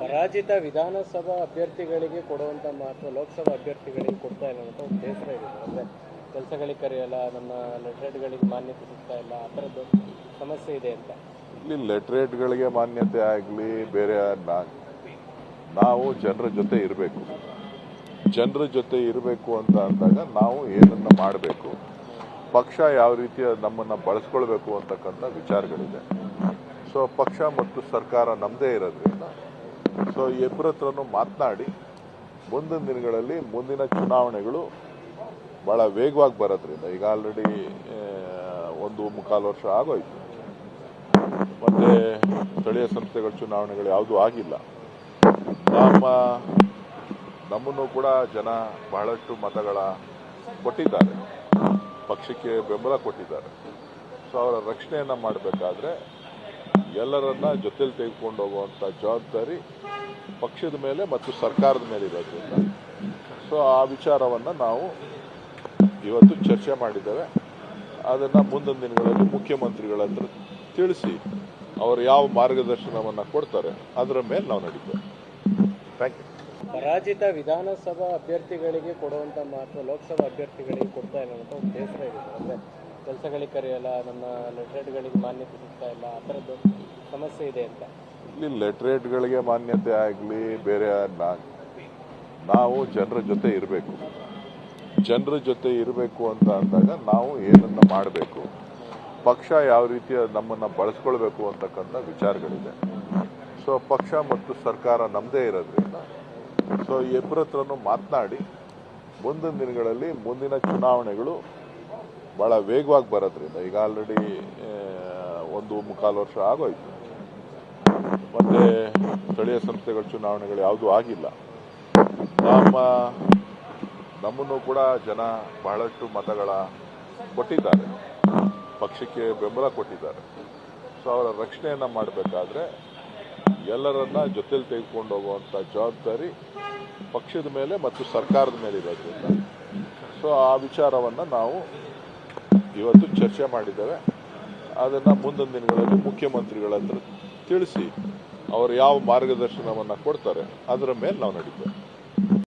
ಪರಾಜಿತ ವಿಧಾನಸಭಾ ಅಭ್ಯರ್ಥಿಗಳಿಗೆ ಕೊಡುವಂತ ಮಹತ್ವ ಲೋಕಸಭಾ ಅಭ್ಯರ್ಥಿಗಳಿಗೆ ಕೊಡ್ತಾ ಇಲ್ಲ ಅಂತ ಒಂದು ಬೇಸರ ಇದೆ. ಅಂದ್ರೆ ಕೆಲಸಗಳಿಗೆ ಕರೆಯಲ್ಲ, ನಮ್ಮ ಲೆಟ್ರೇಟ್ಗಳಿಗೆ ಮಾನ್ಯತೆ ಸಿಗ್ತಾ ಇಲ್ಲ, ಆ ಥರದ್ದು ಸಮಸ್ಯೆ ಇದೆ ಅಂತ. ಇಲ್ಲಿ ಲೆಟ್ರೇಟ್ಗಳಿಗೆ ಮಾನ್ಯತೆ ಆಗಲಿ, ಬೇರೆ ನಾವು ಜನರ ಜೊತೆ ಇರಬೇಕು. ಜನರ ಜೊತೆ ಇರಬೇಕು ಅಂತ ಅಂದಾಗ ನಾವು ಏನನ್ನ ಮಾಡಬೇಕು, ಪಕ್ಷ ಯಾವ ರೀತಿಯ ನಮ್ಮನ್ನು ಬಳಸ್ಕೊಳ್ಬೇಕು ಅಂತಕ್ಕಂಥ ವಿಚಾರಗಳಿದೆ. ಸೊ, ಪಕ್ಷ ಮತ್ತು ಸರ್ಕಾರ ನಮ್ಮದೇ ಇರೋದ್ರಿಂದ ಸೊ ಇಬ್ಬರ ಹತ್ರನೂ ಮಾತನಾಡಿ, ಮುಂದಿನ ದಿನಗಳಲ್ಲಿ ಮುಂದಿನ ಚುನಾವಣೆಗಳು ಭಾಳ ವೇಗವಾಗಿ ಬರೋದ್ರಿಂದ, ಈಗ ಆಲ್ರೆಡಿ ಒಂದು ಮುಕ್ಕಾಲು ವರ್ಷ ಆಗೋಯ್ತು. ಮತ್ತೆ ಸ್ಥಳೀಯ ಸಂಸ್ಥೆಗಳ ಚುನಾವಣೆಗಳು ಯಾವುದೂ ಆಗಿಲ್ಲ. ನಮ್ಮ, ನಮ್ಮನ್ನು ಕೂಡ ಜನ ಬಹಳಷ್ಟು ಮತಗಳ ಕೊಟ್ಟಿದ್ದಾರೆ. ಪಕ್ಷಕ್ಕೆ ಬೆಂಬಲ ಕೊಟ್ಟಿದ್ದಾರೆ. ಸೊ ಅವರ ರಕ್ಷಣೆಯನ್ನು ಮಾಡಬೇಕಾದ್ರೆ ಎಲ್ಲರನ್ನ ಜೊತೆಲಿ ತೆಗೆದುಕೊಂಡು ಹೋಗುವಂಥ ಜವಾಬ್ದಾರಿ ಪಕ್ಷದ ಮೇಲೆ ಮತ್ತು ಸರ್ಕಾರದ ಮೇಲೆ ಇರೋದ್ರಿಂದ ಸೊ ಆ ವಿಚಾರವನ್ನು ನಾವು ಇವತ್ತು ಚರ್ಚೆ ಮಾಡಿದ್ದೇವೆ. ಅದನ್ನು ಮುಂದಿನ ದಿನಗಳಲ್ಲಿ ಮುಖ್ಯಮಂತ್ರಿಗಳ ಹತ್ರ ತಿಳಿಸಿ ಅವರು ಯಾವ ಮಾರ್ಗದರ್ಶನವನ್ನು ಕೊಡ್ತಾರೆ, ಅದರ ಮೇಲೆ ನಾವು ನಡೀತೇವೆ. ಥ್ಯಾಂಕ್ ಯು ಪರಾಜಿತ ವಿಧಾನಸಭಾ ಅಭ್ಯರ್ಥಿಗಳಿಗೆ ಕೊಡುವಂತ ಮಹತ್ವ ಲೋಕಸಭಾ ಅಭ್ಯರ್ಥಿಗಳಿಗೆ ಕೊಡ್ತಾ ಇಲ್ಲ ಅಂತ ಒಂದು ಬೇಸರ ಇದೆ. ಕೆಲಸಗಳಿಗೆ ಕರೆಯಲ್ಲ ನಮ್ಮ ಲೆಟ್ರೇಟ್ಗಳಿಗೆ ಮಾನ್ಯತೆ ಸಿಗ್ತಾ ಇಲ್ಲ, ಆ ಥರದ್ದು ಸಮಸ್ಯೆ ಇದೆ ಅಂತ. ಇಲ್ಲಿ ಲೆಟ್ರೇಟ್ಗಳಿಗೆ ಮಾನ್ಯತೆ ಆಗಲಿ, ಬೇರೆ ನಾವು ಜನರ ಜೊತೆ ಇರಬೇಕು. ಜನರ ಜೊತೆ ಇರಬೇಕು ಅಂತ ಅಂದಾಗ ನಾವು ಏನನ್ನ ಮಾಡಬೇಕು? ಪಕ್ಷ ಯಾವ ರೀತಿಯ ನಮ್ಮನ್ನು ಬಳಸ್ಕೊಳ್ಬೇಕು ಅಂತಕ್ಕಂಥ ವಿಚಾರಗಳಿದೆ. ಸೊ, ಪಕ್ಷ ಮತ್ತು ಸರ್ಕಾರ ನಮ್ಮದೇ ಇರೋದ್ರಿಂದ, ಸೊ ಇಬ್ಬರ ಹತ್ರನೂ ಮಾತನಾಡಿ, ಮುಂದಿನ ದಿನಗಳಲ್ಲಿ ಮುಂದಿನ ಚುನಾವಣೆಗಳು ಭಾಳ ವೇಗವಾಗಿ ಬರೋದ್ರಿಂದ ಈಗ ಆಲ್ರೆಡಿ ಒಂದು ಮುಕ್ಕಾಲು ವರ್ಷ ಆಗೋಯ್ತು. ಮತ್ತೆ ಸ್ಥಳೀಯ ಸಂಸ್ಥೆಗಳ ಚುನಾವಣೆಗಳು ಯಾವುದೂ ಆಗಿಲ್ಲ. ನಮ್ಮ, ನಮ್ಮನ್ನು ಕೂಡ ಜನ ಬಹಳಷ್ಟು ಮತಗಳ ಕೊಟ್ಟಿದ್ದಾರೆ. ಪಕ್ಷಕ್ಕೆ ಬೆಂಬಲ ಕೊಟ್ಟಿದ್ದಾರೆ. ಸೊ ಅವರ ರಕ್ಷಣೆಯನ್ನು ಮಾಡಬೇಕಾದ್ರೆ ಎಲ್ಲರನ್ನ ಜೊತೆಲಿ ತೆಗೆದುಕೊಂಡು ಹೋಗುವಂಥ ಜವಾಬ್ದಾರಿ ಪಕ್ಷದ ಮೇಲೆ ಮತ್ತು ಸರ್ಕಾರದ ಮೇಲೆ ಇರೋದ್ರಿಂದ ಸೊ ಆ ವಿಚಾರವನ್ನು ನಾವು ಇವತ್ತು ಚರ್ಚೆ ಮಾಡಿದ್ದೇವೆ ಅದನ್ನು ಮುಂದಿನ ದಿನಗಳಲ್ಲಿ ಮುಖ್ಯಮಂತ್ರಿಗಳ ಹತ್ರ ತಿಳಿಸಿ, ಅವರು ಯಾವ ಮಾರ್ಗದರ್ಶನವನ್ನು ಕೊಡ್ತಾರೆ, ಅದರ ಮೇಲೆ ನಾವು ನಡೀತೇವೆ.